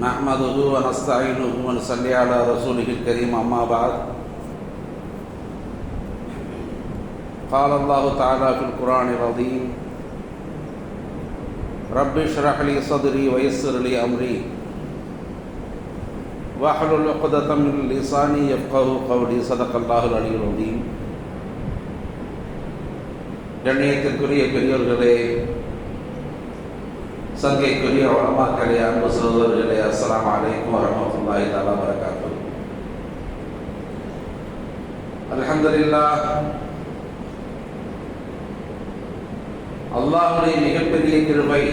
نحمده ونستعينه ونصلي على رسوله الكريم أما بعد قال الله تعالى في القرآن العظيم رب اشرح لي صدري ويسر لي أمري واحلل عقدة من لساني يفقه قولي صدق الله العلي العظيم கண்ணியத்திற்குரிய பெரியோர்களே சங்கைக்குரிய வளமாக்களே அன்பு சகோதரர்களே அஸ்லாம் அலைக்கும் வரமத்துல்லாஹி தஆலா வரகாத்து அலமதுல்லா அல்லாஹுடைய மிகப்பெரிய கிருபை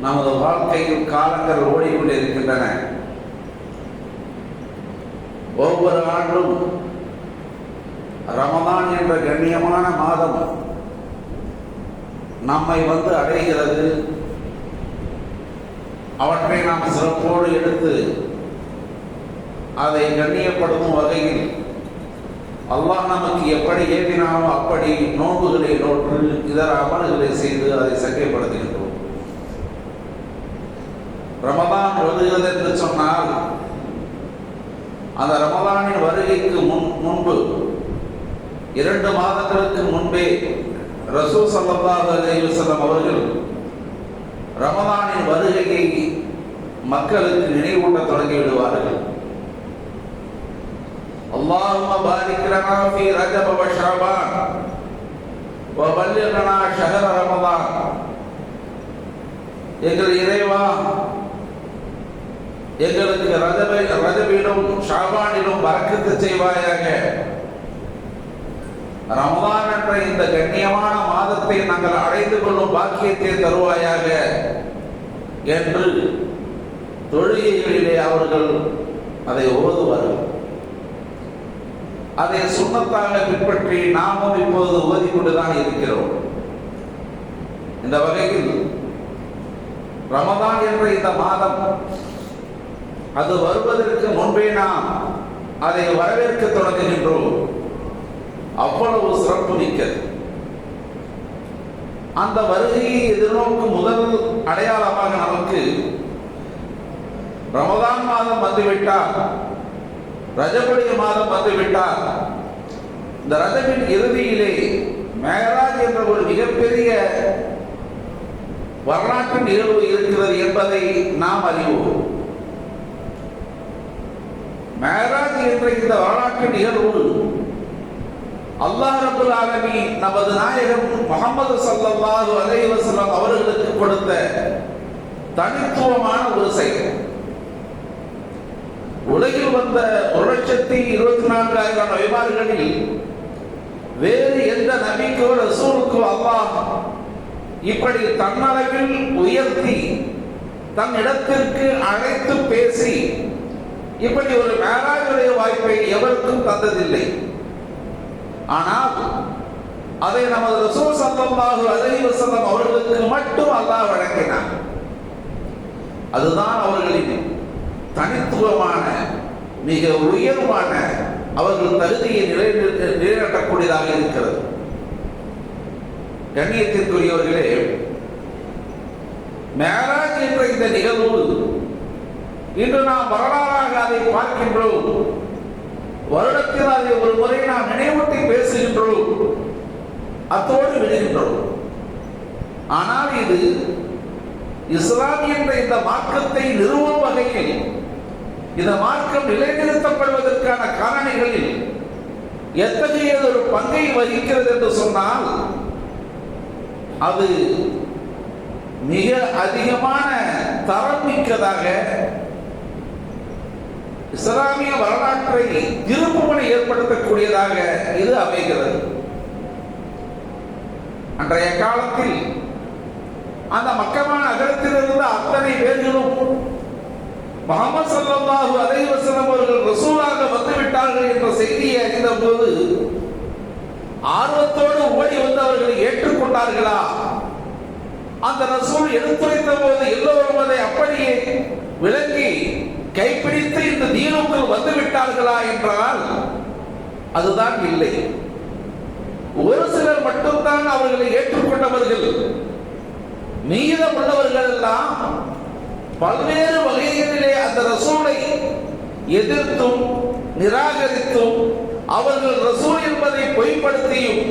நமது வாழ்க்கையில் காலங்கள் ஓடிக்கொண்டு இருக்கின்றன ஒவ்வொரு ஆண்டும் ரமதான் என்ற கண்ணியமான மாதம் நம்மை வந்து அடைகிறது. அவற்றை நாம் சிறப்போடு எடுத்து அதை கண்ணியப்படுத்தும் வகையில் அல்லாஹ் நமக்கு எப்படி ஏவினானோ அப்படி நோன்புகளை நோற்று இதர அமல்களை செய்து அதை சங்கைப்படுத்துகின்றோம் ரமதான் வருகிறது என்று சொன்னால் அந்த ரமதானின் வருகைக்கு முன் முன்பு இரண்டு மாதங்களுக்கு முன்பே ரசூல் சல்லல்லாஹு அலைஹி வஸல்லம் அவர்கள் ரமதானின் வருகையை மக்களுக்கு நினைவூட்ட தொடங்கி விடுவார்கள் اللهم بارك لنا في رجب وشعبان وبلغنا شهر رمضان எங்கள் இறைவா எங்களுக்கு ரஜபை ரஜபிலும் ஷாபானிலும் பறக்கத்து செய்வாயாக ரமதான் என்ற இந்த கண்ணியமான மாதத்தை நாங்கள் அடைந்து கொள்ளும் பாக்கியத்தை தருவாயாக என்று தொழுகைகளிலே அவர்கள் அதை ஓதுவார்கள். அதை சுண்ணத்தாக பின்பற்றி நாமும் இப்போது ஓதிக்கொண்டுதான் இருக்கிறோம். இந்த வகையில் ரமதான் என்ற இந்த மாதம் அது வருவதற்கு முன்பே நாம் அதை வரவேற்க தொடங்குகின்றோம். அவ்வளவு சிறப்பு மிக்கது. அந்த வருகையை எதிர்நோக்கும் முதல் அடையாளமாக நமக்கு ரமதான் மாதம் வந்துவிட்டால் ரஜபுடைய மாதம் வந்துவிட்டால் இந்த ரஜபின் இறுதியிலே மேராஜ் என்ற ஒரு மிகப்பெரிய வரலாற்று நிகழ்வு இருக்கிறது என்பதை நாம் அறிவோம். மேராஜ் என்ற இந்த வரலாற்று நிகழ்வு அல்லாஹ் ரபுல் ஆலமி நமது நாயகம் முகமது சல்லாஹு அலைஹி அவர்களுக்கு கொடுத்த தனித்துவமான ஒரு செயல். உலகில் வந்த ஒரு லட்சத்தி இருபத்தி நான்காயிரம் நபிமார்களில் வேறு எந்த நபிக்கோ ரசூலுக்கோ அல்லாஹ் இப்படி தன்னளவில் உயர்த்தி தன் இடத்திற்கு அழைத்து பேசி இப்படி ஒரு மேலாஜுடைய வாய்ப்பை எவருக்கும் தந்ததில்லை. ஆனால் அதை நமது ரசூல் சல்லல்லாஹு அலைஹி வஸல்லம் அவர்களுக்கு மட்டும் அல்லாஹ் வழங்கினார் அதுதான் அவர்களின் தனித்துவமான மிக உயர்வான அவர்கள் தகுதியை நிலை நிலைநாட்டக்கூடியதாக இருக்கிறது. கண்ணியத்திற்குரியவர்களே மேராஜ் என்ற இந்த நிகழ்வு இன்று நாம் வரலாறாக அதை பார்க்கின்றோம். வருடத்தில் அதை ஒரு முறை நாம் நினைவூட்டி பேசுகின்றோம். அத்தோடு விடுகின்றோம். ஆனால் இது இஸ்லாம் என்ற இந்த மார்க்கத்தை நிறுவும் வகையில் இந்த மார்க்கம் நிலைநிறுத்தப்படுவதற்கான காரணிகளில் எத்தகைய ஒரு பங்கை வகிக்கிறது என்று சொன்னால் அது மிக அதிகமான தரம் மிக்கதாக இஸ்லாமிய வரலாற்றை திருப்புமனை ஏற்படுத்தக்கூடியதாக இது அமைகிறது. அன்றைய காலத்தில் அந்த மக்கமான நகரத்தில் இருந்த அத்தனை பேர்களும் முகமது சல்லாஹு அலைஹி வஸல்லம் அவர்கள் ரசூலாக வந்துவிட்டார்கள் என்ற செய்தியை அறிந்த போது ஆர்வத்தோடு ஓடி வந்து அவர்கள் ஏற்றுக்கொண்டார்களா? அந்த ரசூல் எடுத்துரைத்த போது எல்லோரும் அதை அப்படியே விளங்கி கைப்பிடித்து இந்த தீனுக்குள் வந்து விட்டார்களா என்றால் அதுதான் இல்லை. ஒரு சிலர் மட்டும்தான் அவர்களை ஏற்றுக்கொண்டவர்கள். மீதம் உள்ளவர்கள் எல்லாம் பல்வேறு வகைகளிலே அந்த ரசூலை எதிர்த்தும் நிராகரித்தும் அவர்கள் ரசூல் என்பதை பொய்ப்படுத்தியும்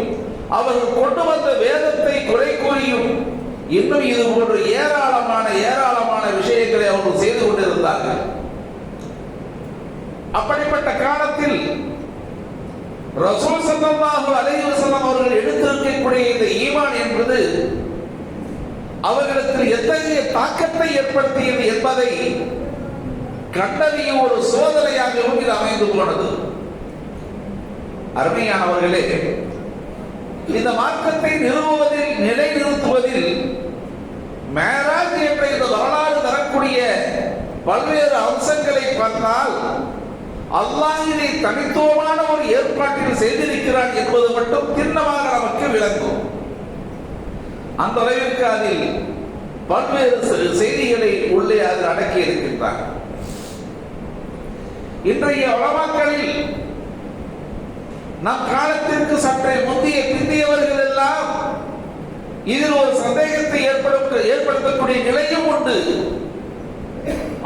அவர்கள் கொண்டு வந்த வேதத்தை குறை கூறியும் இன்னும் இது போன்ற ஏராளமான ஏராளமான விஷயங்களை அவர்கள் செய்து கொண்டிருந்தார்கள். அப்படிப்பட்ட காலத்தில் ரசூல் ஸல்லல்லாஹு அலைஹி அவர்கள் எடுத்திருக்கக்கூடிய இந்த ஈமான் என்பது அவர்களுக்கு எத்தகைய தாக்கத்தை ஏற்படுத்தியது என்பதை கண்டறிய ஒரு சோதனையாகவும் இது அமைந்து போனது. அருமையானவர்களே இந்த மார்க்கத்தை நிறுவுவதில் நிலைநிறுத்துவதில் மேராஜ் என்ற இந்த வரலாறு தரக்கூடிய பல்வேறு அம்சங்களை பார்த்தால் அல்லாஹ் இதை தனித்துவமான ஒரு ஏற்பாட்டில் செய்திருக்கிறான் என்பது மட்டும் திண்ணமாக நமக்கு விளங்கும். அந்த அளவிற்கு அதில் பல்வேறு செய்திகளை உள்ளே அதில் அடக்கி இருக்கின்றார். இன்றைய உலமாக்களில் நம் காலத்திற்கு சற்றே முந்தைய பிந்தியவர்கள் எல்லாம் இதில் ஒரு சந்தேகத்தை ஏற்படுத்த ஏற்படுத்தக்கூடிய நிலையும் உண்டு.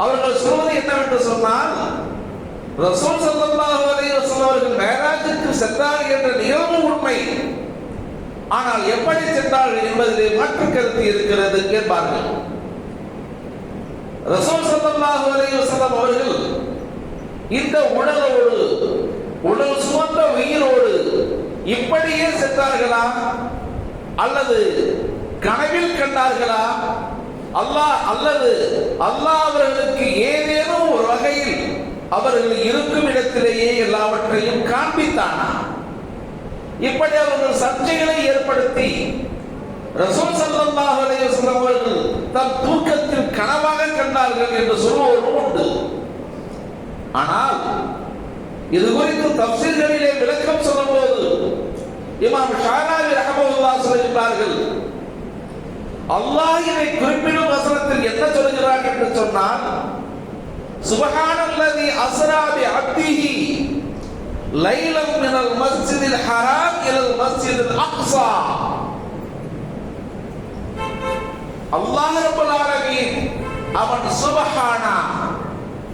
அவர்கள் சொல்வது என்னவென்று சொன்னால் ரசூல் சல்லல்லாஹு அலைஹி வஸல்லம் அவர்கள் மேராஜுக்கு சென்றார் என்ற நிகழ்வு உண்மை. ஆனால் எப்படி சென்றார்கள் என்பதிலே மாற்று கருத்து இருக்கிறது என்பார்கள். ரசூல் சல்லல்லாஹு அலைஹி வஸல்லம் அவர்கள் இந்த உடலோடு உடல் சுமந்த உயிரோடு இப்படியே சென்றார்களா? அல்லது கனவில் கண்டார்களா? அல்லாஹ் அல்லது அல்லாஹ் அவர்களுக்கு ஏதேனும் ஒரு வகையில் அவர்கள் இருக்கும் இடத்திலேயே எல்லாவற்றையும் காண்பித்தானா? இப்படி அவர்கள் சர்ச்சைகளை ஏற்படுத்தி ரசூல் ஸல்லல்லாஹு அலைஹி அவர்கள் தம் தூக்கத்தில் கனவாக கண்டார்கள் என்று சொல்வோரும் உண்டு. ஆனால் இது குறித்து தப்சீர்களிலே விளக்கம் சொல்லும்போது இமாம் ஷாராவி ரஹமத்துல்லாஹ் சொல்கிறார்கள் அல்லாஹ் இதை குறிப்பிடும் வசனத்தில் என்ன சொல்கிறார்? என்று சொன்னால் சுபஹானல்லதி அஸ்ரா பி அப்திஹி லைலம் மினல் மஸ்ஜிதில் ஹராம் இலல் மஸ்ஜிதில் அக்ஸா. அல்லாஹ் ரப்பல் ஆலமீன் அவன் சுபஹானா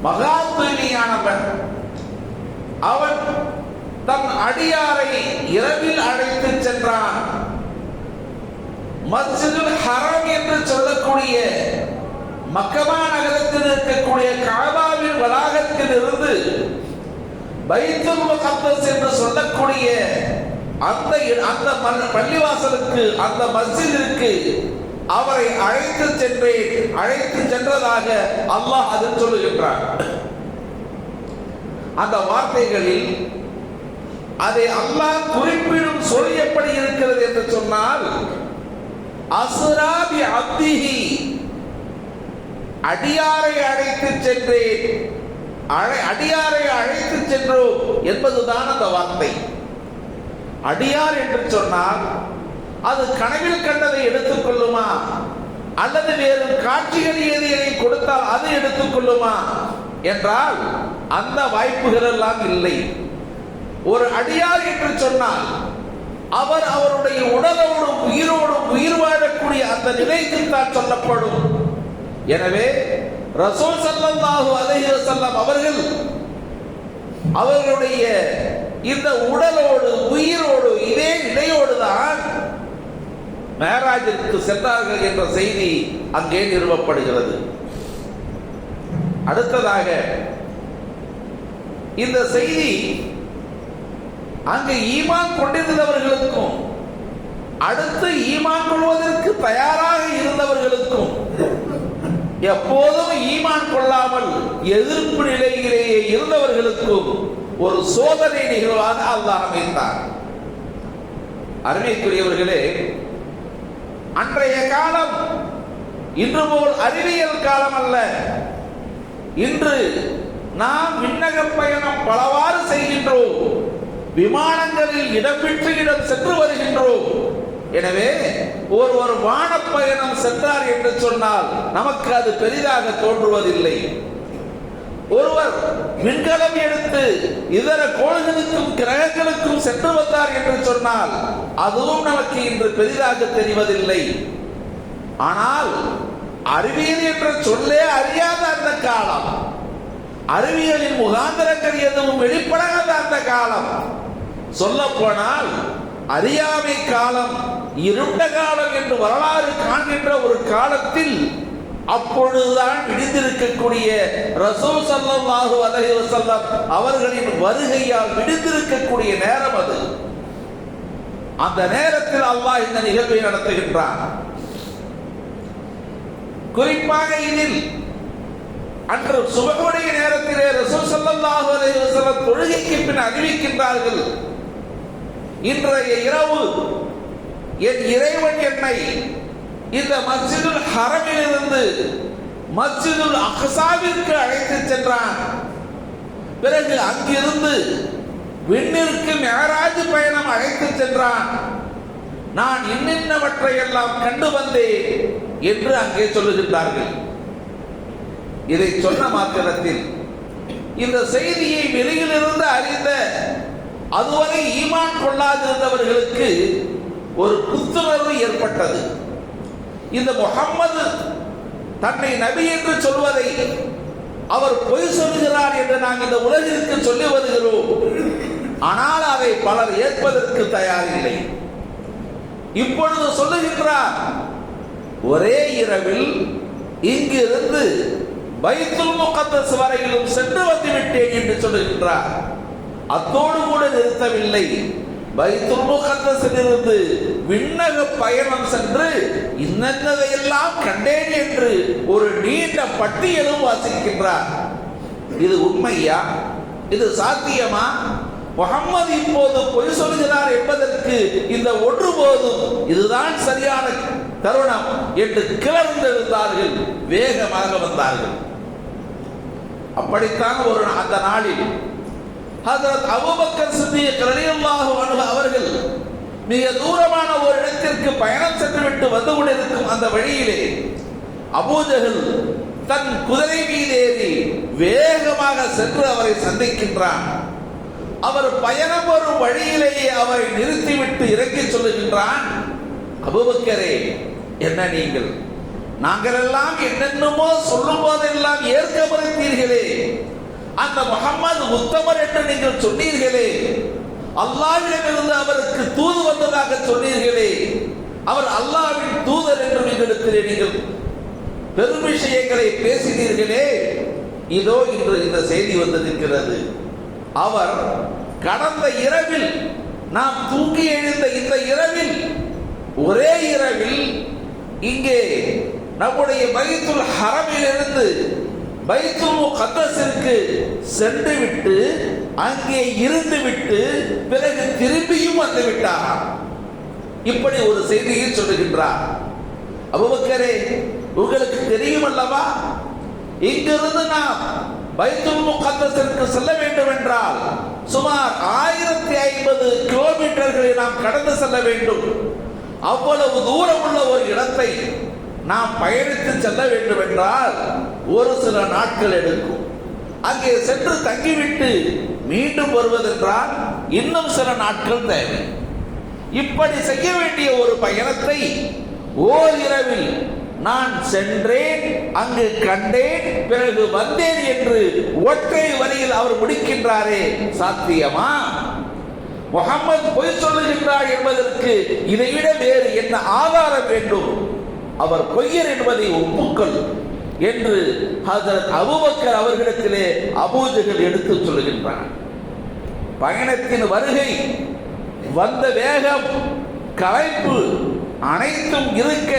மகா தூய்மையானவன். அவன் தன் அடியாரை இரவில் அழைத்து சென்றான். மஸ்ஜிதுல் ஹரம் என்று சொல்லக்கூடிய மக்கமா நகரத்தில் இருக்கக்கூடிய காபாவின் வளாகத்தில் இருந்து பைத்துல் முகத்தஸ் என்று சொல்லக்கூடிய அந்த அந்த பள்ளிவாசலுக்கு அந்த மஸ்ஜிதிற்கு அவரை அழைத்து சென்றேன். அழைத்து சென்றதாக அல்லாஹ் அதில் சொல்லுகின்றார் அந்த வார்த்தைகளில் அதை அல்லாஹ் குறிப்பிடும் சொல் எப்படி இருக்கிறது என்று சொன்னால் அசுராபி அப்திஹி அடியாரை அழைத்து சென்றேன். அழை- அடியாரை அழைத்து சென்றோம் என்பதுதான் அந்த வார்த்தை. அடியார் என்று சொன்னால் அது கனவில் கண்டதை எடுத்துக்கொள்ளுமா அல்லது வேறு காட்சிகள் ஏதேனும் கொடுத்தால் அது எடுத்துக்கொள்ளுமா என்றால் அந்த வாய்ப்புகள் எல்லாம் இல்லை. ஒரு அடியார் என்று சொன்னால் அவர் அவருடைய உடலோடும் உயிரோடும் உயிர் வாழக்கூடிய அந்த நிலைக்கு தான் சொல்லப்படும். எனவே ரசூல் ஸல்லல்லாஹு அலைஹி வஸல்லம் அவர்கள் அவர்களுடைய இந்த உடலோடு உயிரோடு இதே நிலையோடு தான் மேராஜிற்கு சென்றார்கள் என்ற செய்தி அங்கே நிறுவப்படுகிறது. அடுத்ததாக இந்த செய்தி அங்கு ஈமான் கொண்டிருந்தவர்களுக்கும் அடுத்து ஈமான் கொள்வதற்கு தயாராக இருந்தவர்களுக்கும் எப்போதும் ஈமான் கொள்ளாமல் எதிர்ப்பு நிலையிலேயே இருந்தவர்களுக்கும் ஒரு சோதனை நிகழ்வாக அல்லாஹ் அமைத்தார். அருமைக்குரியவர்களே அன்றைய காலம் இன்று போல் அறிவியல் காலம் அல்ல. இன்று நாம் விண்ணக பயணம் பலவாறு செய்கின்றோம். விமானங்களில் இடம் விட்டு இடம் சென்று எனவே ஒருவர் வானப்பயணம் சென்றார் என்று சொன்னால் நமக்கு அது பெரிதாக தோன்றுவதில்லை. ஒருவர் விண்கலம் எடுத்து இதர கோள்களுக்கும் கிரகங்களுக்கும் சென்று வந்தார் என்று சொன்னால் அதுவும் நமக்கு இன்று பெரிதாக தெரிவதில்லை. ஆனால் அறிவியல் என்ற சொல்லே அறியாத அந்த காலம். அறிவியலின் முகாந்திரங்கள் எதுவும் வெளிப்படாத அந்த காலம். சொல்ல போனால் அறியாமை காலம். இருண்ட காலம் என்று வரலாறு காண்கின்ற ஒரு காலத்தில் அப்பொழுதுதான் விடுத்திருக்கக்கூடிய ரசூல் ஸல்லல்லாஹு அலைஹி வஸல்லம் அவர்களின் வருகையால் விடுத்திருக்கக்கூடிய நேரம் அது. அந்த நேரத்தில் அல்லாஹ் இந்த நிகழ்வை நடத்துகின்றான். குறிப்பாக இதில் அன்று சுபகுடைய நேரத்திலே ரசூல் ஸல்லல்லாஹு அலைஹி வஸல்லம் தொழுகைக்கு பின் அறிவிக்கின்றார்கள். இன்றைய இரவு என் இறைவன் என்னை இந்த மஸ்ஜிதுல் ஹரமிலிருந்து மஸ்ஜிதுல் அஹசாவிற்கு அழைத்து சென்றான். பிறகு அங்கிருந்து விண்ணிற்கு மேராஜ் பயணம் அழைத்து சென்றான். நான் இன்னின்னவற்றை எல்லாம் கண்டு வந்தேன் என்று அங்கே சொல்லுகின்றார்கள். இதை சொன்ன மாத்திரத்தில் இந்த செய்தியை வெளியிலிருந்து அறிந்த அதுவரை ஈமான் கொள்ளாதிருந்தவர்களுக்கு ஒரு புத்துணர்வு ஏற்பட்டது. இந்த முகம்மது தன்னை நபி என்று சொல்வதை அவர் பொய் சொல்கிறார் என்று நாங்கள் இந்த உலகிற்கு சொல்லி வருகிறோம். ஆனால் அதை பலர் ஏற்பதற்கு தயாரில்லை. இப்பொழுது சொல்லுகின்றார் ஒரே இரவில் இங்கிருந்து பைத்துல் முகத்தஸ் வரையிலும் சென்று வந்துவிட்டேன் என்று சொல்லுகின்றார். அத்தோடு கூட நிறுத்தவில்லை. பைத்துல் முகத்தஸிலிருந்து விண்ணக பயணம் சென்று இன்னதையெல்லாம் கண்டேன் என்று ஒரு நீண்ட பட்டியலும் வாசிக்கின்றார். இது உண்மையா? இது சாத்தியமா? முகம்மது இப்போது பொய் சொல்கிறார் என்பதற்கு இந்த ஒன்று போதும் இதுதான் சரியான தருணம் என்று கிளர்ந்தெழுந்தார்கள் வேகமாக வந்தார்கள். அப்படித்தான் ஒரு அந்த நாளில் ஹசரத் அபுபக்கர் சித்திக் ரலியல்லாஹு அன்ஹு அவர்கள் மிக தூரமான ஒரு இடத்திற்கு பயணம் சென்றுவிட்டு வந்து கொண்டிருக்கும் அந்த வழியிலே அபூஜஹல் தன் குதிரை மீதேறி வேகமாக சென்று அவரை சந்திக்கின்றான். அவர் பயணம் வரும் வழியிலேயே அவரை நிறுத்திவிட்டு இறக்கி சொல்லுகின்றான். அபூபக்கரே என்ன நீங்கள்? நாங்கள் எல்லாம் என்னென்னமோ சொல்லும் போதெல்லாம் ஏற்க மறுத்தீர்களே அந்த முகம்மது உத்தமர் என்று நீங்கள் சொன்னீர்களே. அல்லாவிடமிருந்து அவருக்கு தூது வந்ததாக சொன்னீர்களே. அவர் அல்லாவின் தூதர் என்று நீங்கள் நீங்கள் பெரும் விஷயங்களை பேசினீர்களே. இதோ இன்று இந்த செய்தி வந்திருக்கிறது. அவர் கடந்த இரவில் நாம் தூங்கி எழுந்த இந்த இரவில் ஒரே இரவில் இங்கே நம்முடைய பைத்துல் ஹரமிலிருந்து பைத்துல் முகத்தசிற்கு சென்று விட்டு அங்கே இருந்து விட்டு பிறகு திரும்பியும் வந்து விட்டாராம் இப்படி ஒரு செய்தியை சொல்லுகின்றார். அபுபக்கரே உங்களுக்கு தெரியும் அல்லவா இங்கிருந்து நாம் பைத்துல் முகத்தஸிற்கு செல்ல வேண்டும் என்றால் சுமார் ஆயிரத்தி ஐம்பது கிலோமீட்டர்களை நாம் கடந்து செல்ல வேண்டும். அவ்வளவு தூரம் உள்ள ஒரு இடத்தை நாம் பயணித்து செல்ல வேண்டும் என்றால் ஒரு சில நாட்கள் எடுக்கும். அங்கே சென்று தங்கிவிட்டு மீண்டும் வருவதென்றால் இன்னும் சில நாட்கள் தேவை. இப்படி செய்ய வேண்டிய ஒரு பயணத்தை ஓர் இரவில் நான் சென்றேன் அங்கு கண்டேன் பிறகு வந்தேன் என்று ஒற்றை வரியில் அவர் முடிக்கின்றாரே சாத்தியமா? முகம்மது பொய் சொல்லுகின்றார் என்பதற்கு இதைவிட வேறு என்ன ஆதாரம் வேண்டும்? அவர் பொய்யர் என்பதை ஒப்புக்கொள் என்று ஹசரத் அபுபக்கர் அவர்களிடத்திலே அபூஜகள் எடுத்து சொல்லுகின்றார். பயணத்தின் வருகை வந்த வேகம் களைப்பு அனைத்தும் இருக்க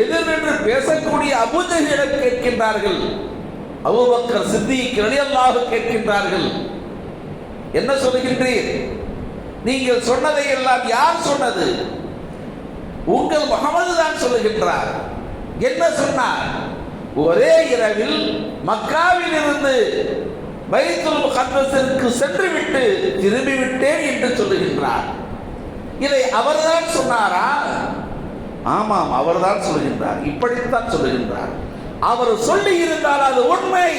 எதிர் நின்று பேசக்கூடிய அபூஜகளிடம் கேட்கின்றார்கள். அபுபக்கர் சித்திக்கு ரலியல்லாஹு கேட்கின்றார்கள். என்ன சொல்லுகின்றீர்? நீங்கள் சொன்னதை எல்லாம் யார் சொன்னது? உங்கள் முகமது தான் சொல்லுகின்றார். என்ன சொன்னார்? ஒரே இரவில் மக்காவில் இருந்து பைத்துல் முகத்தஸிற்கு சென்று விட்டு திரும்பிவிட்டேன் என்று சொல்லுகின்றார். இதை அவர்தான் சொன்னாரா? ஆமாம் அவர்தான் சொல்லுகின்றார். இப்படித்தான் சொல்லுகின்றார். அவர் சொல்லி இருந்தால் அது உண்மை.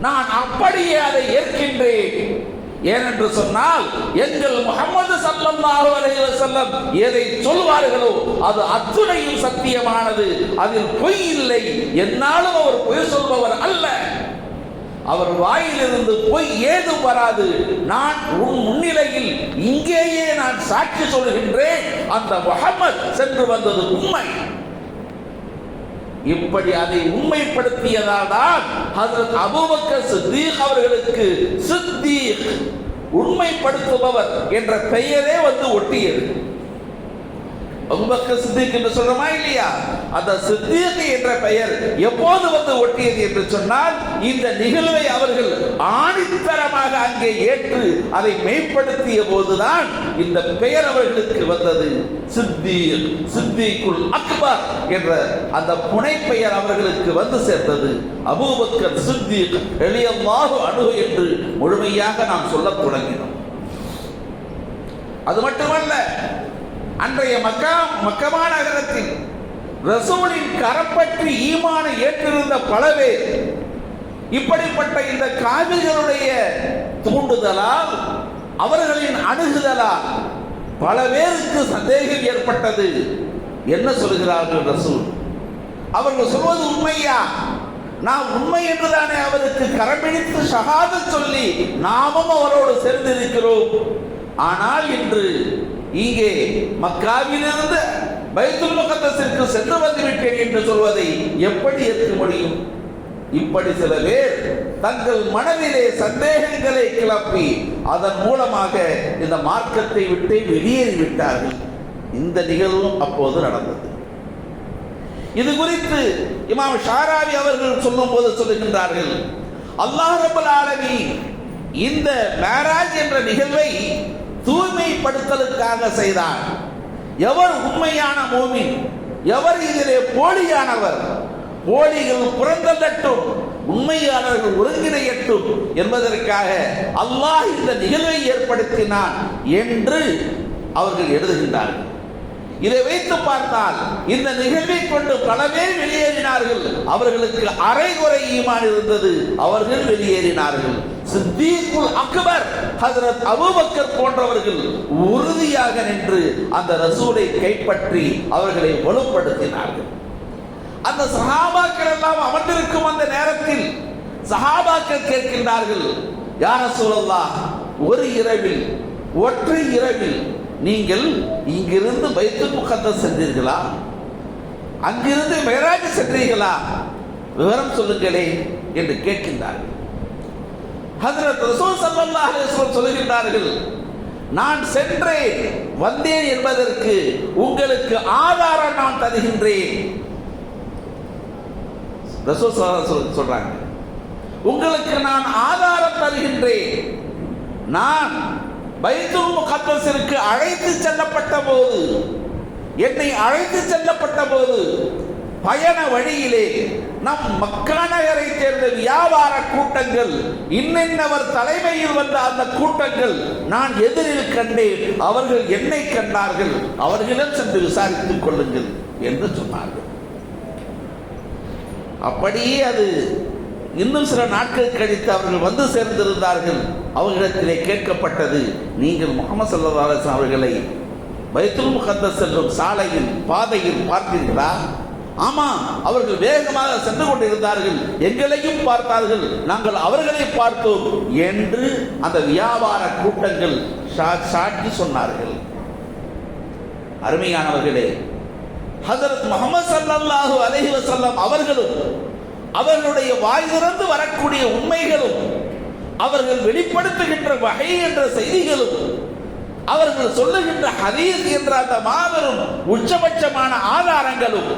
நான் அப்படியே அதை ஏற்கின்றேன். ஏனென்று சொன்னால் எங்கள் முகமது சல்லல்லாஹு அலைஹி வஸல்லம் எதை சொல்வார்களோ அது அத்துணையும் சத்தியமானது. அதில் பொய் இல்லை. என்னாலும் அவர் பொய் சொல்பவர் அல்ல. அவர் வாயிலிருந்து பொய் ஏதும் வராது. நான் உன் முன்னிலையில் இங்கேயே நான் சாட்சி சொல்கின்றேன். அந்த முகமது சென்று வந்தது உண்மை. இப்படி அதை உண்மைப்படுத்தியதால் தான் ஹஜரத் அபூபக்கர் சித்தீக் அவர்களுக்கு சித்தீக் உண்மைப்படுத்துபவர் என்ற பெயரே வந்து ஒட்டியது. அபுபக்கர் சித்திக் என்று சொல்றோமா இல்லையா? அந்த சித்திக் என்ற பெயர் எப்போது வந்து ஒட்டியது என்று சொன்னால் இந்த நிகழ்வை அவர்கள் ஆணித்தரமாக அங்கே ஏற்று அதை மேம்படுத்திய போதுதான் இந்த பெயர் அவர்களுக்கு வந்தது. சித்தி சித்திக்குள் அக்பர் என்ற அந்த புனைப்பெயர் அவர்களுக்கு வந்து சேர்ந்தது. அபூபக்கர் சித்தி எளியமாக அணுகு என்று முழுமையாக நாம் சொல்லத் தொடங்கினோம். அது மட்டுமல்ல அன்றைய மக்கா மக்கமா நகரத்தில் ரசூலின் கரப்பற்றி ஈமான ஏற்றிருந்த பல பேர் இப்படிப்பட்ட இந்த காவிர்களுடைய தூண்டுதலால் அவர்களின் அணுகுதலால் பல பேருக்கு சந்தேகம் ஏற்பட்டது. என்ன சொல்கிறார்கள் ரசூல்? அவர்கள் சொல்வது உண்மையா? நாம் உண்மை என்றுதானே அவருக்கு கரம்பிடித்து ஷஹாத சொல்லி நாமும் அவரோடு சேர்ந்திருக்கிறோம். ஆனால் இன்று இங்கே மக்காவிலிருந்து பைத்துல் முகத்தத்திற்கு சென்று வந்துவிட்டேன் என்று சொல்வதை எப்படி ஏற்க முடியும்? இப்படி சில பேர் தங்கள் மனதிலே சந்தேகங்களை கிளப்பி அதன் மூலமாக இந்த மார்க்கத்தை விட்டு வெளியேறிவிட்டார்கள். இந்த நிகழ்வும் அப்போது நடந்தது. இது குறித்து இமாம் ஷாராவி அவர்கள் சொல்லும் போது சொல்லுகின்றார்கள் அல்லாஹ் ரபுல் ஆலமி இந்த மேராஜ் என்ற நிகழ்வை தூய்மைப்படுத்தலுக்காக செய்தார். எவர் உண்மையான மோமி எவர் இதிலே போலியானவர் போலிகள் புறந்தள்ளட்டும் உண்மையாளர்கள் ஒருங்கிணையட்டும் என்பதற்காக அல்லாஹ் இந்த நிகழ்வை ஏற்படுத்தினான் என்று அவர்கள் எழுதுகின்றார்கள். இதை வைத்து பார்த்தால் இந்த நிகழ்வை கொண்டு பல பேர் வெளியேறினார்கள். அவர்களுக்கு அரைகுறை ஈமான் இருந்தது. அவர்கள் வெளியேறினார்கள். சித்தீக்குல் அக்பர் ஹசரத் அபுபக்கர் போன்றவர்கள் உறுதியாக நின்று அந்த ரசூலை கைப்பற்றி அவர்களை வலுப்படுத்தினார்கள். அந்த சஹாபாக்கள் எல்லாம் அமர்ந்திருக்கும் அந்த நேரத்தில் சஹாபாக்கள் கேட்கின்றார்கள் யார சூழல்லா ஒரு இரவில் ஒற்றை இரவில் நீங்கள் இங்கிருந்து வைத்து முகத்தை சென்றீர்களா? அங்கிருந்து மேராஜ் சென்றீர்களா? விவரம் சொல்லுங்களே என்று கேட்கின்றார்கள். ஹஜரத் ரசூல் ஸல்லல்லாஹு சொல்லுகின்றார்கள் நான் சென்றேன் வந்தேன் என்பதற்கு உங்களுக்கு ஆதாரம் நான் தருகின்றேன். ரசூல் சொல்றாங்க உங்களுக்கு நான் ஆதாரம் தருகின்றேன். நான் பைத்துல் முகத்தஸிற்கு அழைத்து செல்லப்பட்ட போது என்னை அழைத்து செல்லப்பட்ட போது பயண வழியிலே நம் மக்காநகரை சேர்ந்த வியாபார கூட்டங்கள் இன்னென்னவர் தலைமையில் வந்த அந்த கூட்டங்கள் நான் எதிரில் கண்டேன். அவர்கள் என்னை கண்டார்கள். அவர்களிடம் சென்று விசாரித்துக் கொள்ளுங்கள் என்று சொன்னார்கள். அப்படியே அது இன்னும் சில நாட்கள் கழித்து அவர்கள் வந்து சேர்ந்திருந்தார்கள். அவர்களிடத்திலே கேட்கப்பட்டது நீங்கள் முகமது சல்லா அவர்களை பைத்துல் முகந்த செல்லும் சாலையில் பாதையில் பார்த்தீர்களா? ஆமாம் அவர்கள் வேகமாக சென்று கொண்டிருந்தார்கள். எங்களையும் பார்த்தார்கள். நாங்கள் அவர்களை பார்த்தோம் என்று அந்த வியாபார கூட்டங்கள் சாட்சி சொன்னார்கள். அருமையானவர்களே ஹசரத் முகமது ஸல்லல்லாஹு அலஹி வசல்லாம் அவர்களும் அவர்களுடைய வாய் திறந்து வரக்கூடிய உண்மைகளும் அவர்கள் வெளிப்படுத்துகின்ற வகை என்ற செய்திகளும் அவர்கள் சொல்லுகின்ற ஹதீஸ் என்ற அந்த மாபெரும் உச்சபட்சமான ஆதாரங்களும்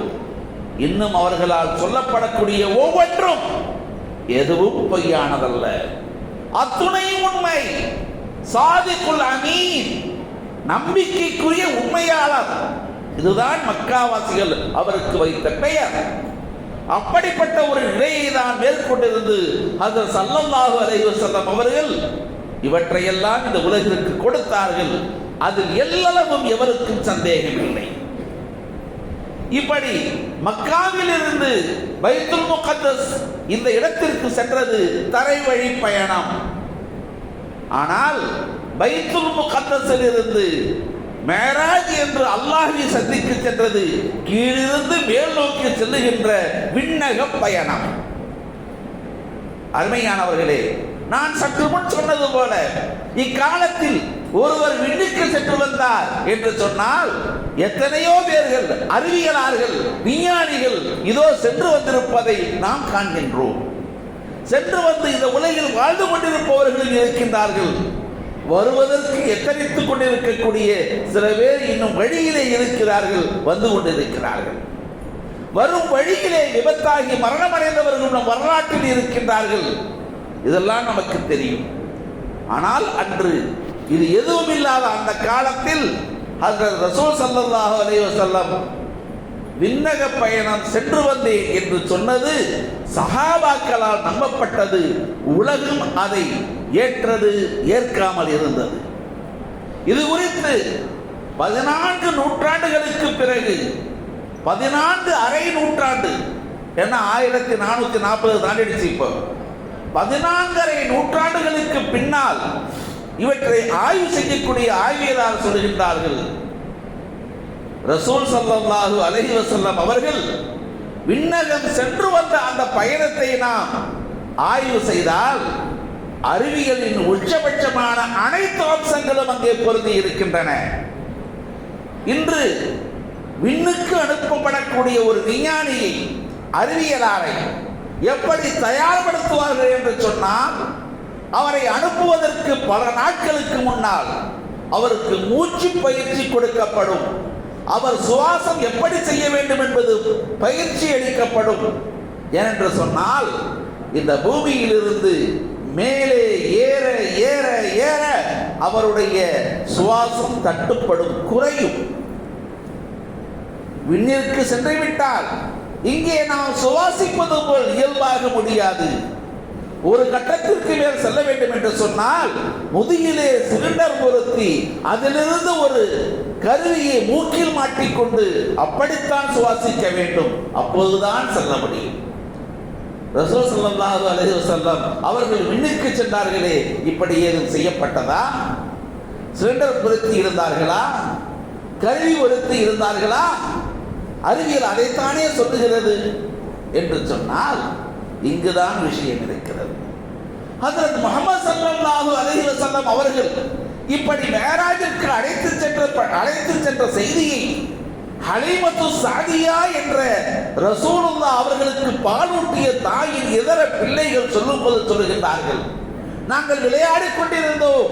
இன்னும் அவர்களால் சொல்லப்படக்கூடிய ஒவ்வொன்றும் எதுவும் பொய்யானதல்ல. அத்துணை உண்மை. சாதிக்குல் அமீன். நம்பிக்கைக்குரிய உண்மையாளர். இதுதான் மக்காவாசிகள் அவருக்கு வைத்த பெயர். அப்படிப்பட்ட ஒரு நிலையை தான் மேற்கொண்டிருந்து அதில் சல்லல்லாஹு அலைஹி செல்லம் அவர்கள் இவற்றையெல்லாம் இந்த உலகிற்கு கொடுத்தார்கள். அதில் எல்லளவும் எவருக்கும் சந்தேகம் இல்லை இப்படி மக்காவில் இருந்து பைத்துல் முகத்தஸ் இந்த இடத்திற்கு சென்றது தரை வழி பயணம். ஆனால் பைத்துல் முகத்தஸில் இருந்து மேராஜ் என்று அல்லாஹி சந்திக்கு சென்றது கீழிருந்து மேல் நோக்கி செல்லுகின்ற விண்ணக பயணம். அருமையானவர்களே நான் சற்று முன் சொன்னது போல இக்காலத்தில் ஒருவர் விண்ணுக்கு சென்று வந்தார் என்று சொன்னால் எத்தனையோ பேர்கள் அறிவியலார்கள் விஞ்ஞானிகள் இதோ சென்று வந்திருப்பதை நாம் காண்கின்றோம். சென்று வந்து இந்த உலகில் வாழ்ந்து கொண்டிருப்பவர்கள் இருக்கின்றார்கள். வருவதற்கு எத்தனித்துக் கொண்டிருக்கக்கூடிய சில பேர் இன்னும் வழியிலே இருக்கிறார்கள் வந்து கொண்டிருக்கிறார்கள். வரும் வழியிலே விபத்தாகி மரணமடைந்தவர்கள் நம் வரலாற்றில் இருக்கின்றார்கள். இதெல்லாம் நமக்கு தெரியும். ஆனால் அன்று இது எதுவும் இல்லாத அந்த காலத்தில் ஹசரத் ரசூல் ஸல்லல்லாஹு அலைஹி விண்ணக பயணம் சென்று வந்தேன் என்று சொன்னது சஹாபாக்களால் நம்பப்பட்டது. உலகம் அதை ஏற்றது ஏற்காமல் இருந்தது. இது குறித்து பதினான்கு நூற்றாண்டுகளுக்கு பிறகு பதினான்கு அரை நூற்றாண்டு ஏன்னா ஆயிரத்தி நானூத்தி நாற்பது தாண்டிடுச்சு இப்போ. பதினான்கரை நூற்றாண்டுகளுக்கு பின்னால் இவற்றை ஆய்வு செய்யக்கூடிய ஆய்வியலாளர் சொல்கின்றார்கள். ரசூல் ஸல்லல்லாஹு அலஹி வசல்லம் அவர்கள் விண்ணகம் சென்று வந்த அந்த பயணத்தை நாம் ஆய்வு செய்தால் அறிவியலின் உச்சபட்சமான அனைத்து அம்சங்களும் அங்கே பொருந்தி இருக்கின்றன. இன்று விண்ணுக்கு அனுப்பப்படக்கூடிய ஒரு விஞ்ஞானியை அறிவியலாரை எப்படி தயார்படுத்துவார்கள் என்று சொன்னால் அவரை அனுப்புவதற்கு பல நாட்களுக்கு முன்னால் அவருக்கு மூச்சு பயிற்சி கொடுக்கப்படும். அவர் சுவாசம் எப்படி செய்ய வேண்டும் என்பது பயிற்சி அளிக்கப்படும். ஏனென்று சொன்னால் இந்த பூமியிலிருந்து மேலே ஏற ஏற ஏற அவருடைய சுவாசம் தட்டுப்படும் குறையும். விண்ணிற்கு சென்று விட்டால் இங்கே நாம் சுவாசிப்பது போல் இயல்பாக முடியாது. ஒரு கட்டத்திற்கு மேல் செல்ல வேண்டும் என்று சொன்னால் முதுகிலே சிலிண்டர் பொருத்தி அதிலிருந்து ஒரு கருவியை மூக்கில் மாட்டிக்கொண்டு அப்படித்தான் சுவாசிக்க வேண்டும். அப்போதுதான் செல்ல முடியும். ரசூல் ஸல்லல்லாஹு அவர்கள் விண்ணுக்கு சென்றார்களே இப்படி ஏதும் செய்யப்பட்டதா? சிலிண்டர் பொருத்தி இருந்தார்களா? கருவி பொருத்தி இருந்தார்களா? அறிவியல் அதைத்தானே சொல்லுகிறது என்று சொன்னால் இங்குதான் விஷயம் இருக்கிறது. ஹஜரத் முகமது ஸல்லல்லாஹு அலஹி வசல்லம் அவர்கள் இப்படி மேராஜிற்கு அழைத்து சென்ற அழைத்து சென்ற செய்தியை ஹலீமத்து சாதியா என்ற ரசூலுல்லா அவர்களுக்கு பாலூட்டிய தாயின் இதர பிள்ளைகள் சொல்லும்போது சொல்லுகின்றார்கள். நாங்கள் விளையாடிக் கொண்டிருந்தோம்.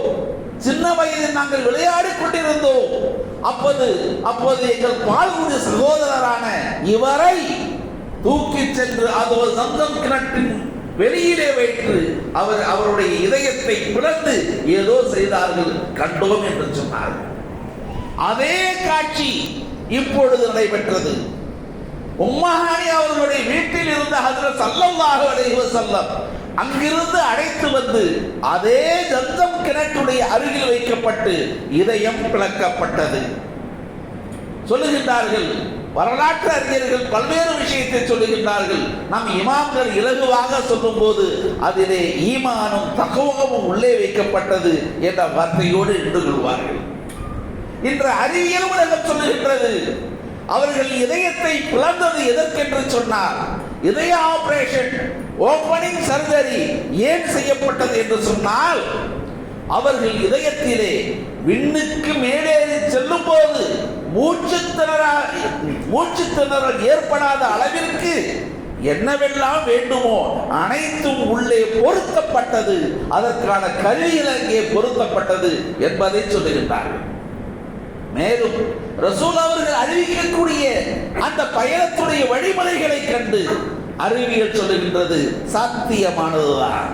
சின்ன வயதில் நாங்கள் விளையாடிக் கொண்டிருந்தோம். அப்போது அப்போது எங்கள் பால்குடி சகோதரரான இவரை தூக்கி சென்று அதோ சந்தம் கிணற்றின் வெளியிலே வைத்து அவர் அவருடைய இதயத்தை பிளந்து ஏதோ செய்தார்கள் கண்டோம் என்று சொன்னார்கள். அதே காட்சி இப்பொழுது நடைபெற்றது. உம்மஹானி அவர்களுடைய வீட்டில் இருந்த அதில் ஸல்லல்லாஹு அலைஹி வஸல்லம் அங்கிருந்து அழைத்து வந்து அதே ஜந்தம் கிணற்றுடைய அருகில் வைக்கப்பட்டு இதயம் பிளக்கப்பட்டது. சொல்லுகின்றார்கள் வரலாற்று அறிஞர்கள் பல்வேறு விஷயத்தை சொல்லுகின்றார்கள். நம் இமாம்கள் இலகுவாக சொல்லும்போது அதிலே ஈமானும் தகவமும் உள்ளே வைக்கப்பட்டது என்ற வார்த்தையோடு நின்று கொள்வார்கள். இன்று அறிவியல் உலகம் சொல்லுகின்றது. அவர்கள் இதயத்தை பிளந்தது எதற்கென்று சொன்னார் இதய ஆபரேஷன் ஓபனிங் சர்ஜரி ஏன் செய்யப்பட்டது என்று சொன்னால் அவர்கள் இதயத்திலே விண்ணுக்கு மேலேறி செல்லும் போது மூச்சு மூச்சுத்திணறல் ஏற்படாத அளவிற்கு என்னவெல்லாம் வேண்டுமோ அனைத்தும் உள்ளே பொருத்தப்பட்டது அதற்கான கருவியில் அங்கே பொருத்தப்பட்டது என்பதை சொல்லுகின்றார்கள். மேலும் ரசூல் அவர்கள் அறிவிக்கக்கூடிய அந்த பயணத்துடைய வழிமுறைகளை கண்டு அறிவியல் சொல்லுகின்றது சாத்தியமானதுதான்.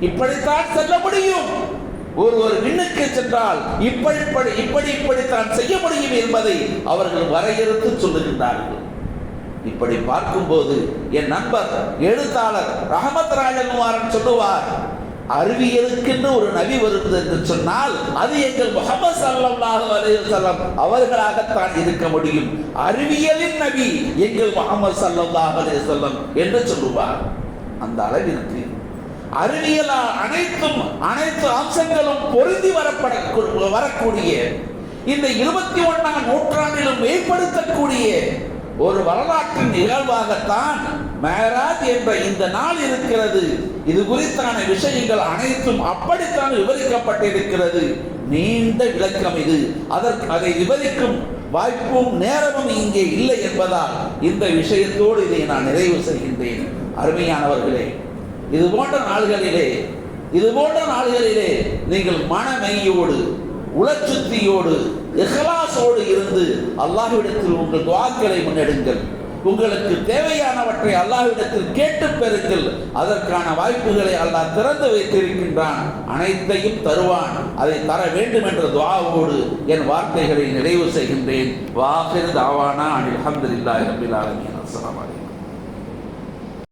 இப்படித்தான் செல்ல முடியும். ஒருவர் விண்ணுக்கு சென்றால் இப்படி இப்படி இப்படி இப்படித்தான் செய்ய முடியும் என்பதை அவர்கள் வரையறுத்து சொல்லுகின்றார்கள். இப்படி பார்க்கும்போது என் நண்பர் எழுத்தாளர் ரஹமத் ராஜகுமாரன் சொல்லுவார் அறிவியலுக்கென்று ஒரு நபி வருகிறது என்று சொன்னால் அது எங்கள் முகமது ஸல்லல்லாஹு அலைஹி அவர்களாகத்தான் இருக்க முடியும். அறிவியலின் நபி எங்கள் முகமது ஸல்லல்லாஹு அலைஹி என்று சொல்லுவார். அந்த அளவிற்கு அறிவியலால் அனைத்தும் அனைத்து அம்சங்களும் பொருந்தி வரப்பட வரக்கூடிய இந்த இருபத்தி ஒன்றாம் நூற்றாண்டிலும் மேம்படுத்தக்கூடிய ஒரு வரலாற்றின் நிகழ்வாகத்தான் மேராஜ் என்ற இந்த நாள் இருக்கிறது. இது குறித்தான விஷயங்கள் அனைத்தும் அப்படித்தான் விவரிக்கப்பட்டிருக்கிறது. நீண்ட விளக்கம் இது. அதற்கு அதை விவரிக்கும் வாய்ப்பும் நேரமும் இங்கே இல்லை என்பதால் இந்த விஷயத்தோடு இதை நான் நிறைவு செய்கின்றேன். அருமையானவர்களே இது போன்ற நாள்களிலே இது போன்ற நாள்களிலே நீங்கள் மனமையோடு உளச்சுத்தியோடு இஹ்லாஸோடு இருந்து அல்லாஹ்விடத்தில் உங்கள் துவாக்களை முன்னெடுங்கள். உங்களுக்கு தேவையானவற்றை அல்லாஹ்விடத்தில் கேட்டு பெறுங்கள். அதற்கான வாய்ப்புகளை அல்லாஹ் திறந்து வைத்திருக்கின்றான். அனைத்தையும் தருவான். அதை தர வேண்டும் என்ற துவாவோடு என் வார்த்தைகளை நிறைவு செய்கின்றேன். வாஹிர் தாவானா அனில் அஹமதுல்லாஹ் ரபில் ஆலமீன். அஸ்ஸலாமு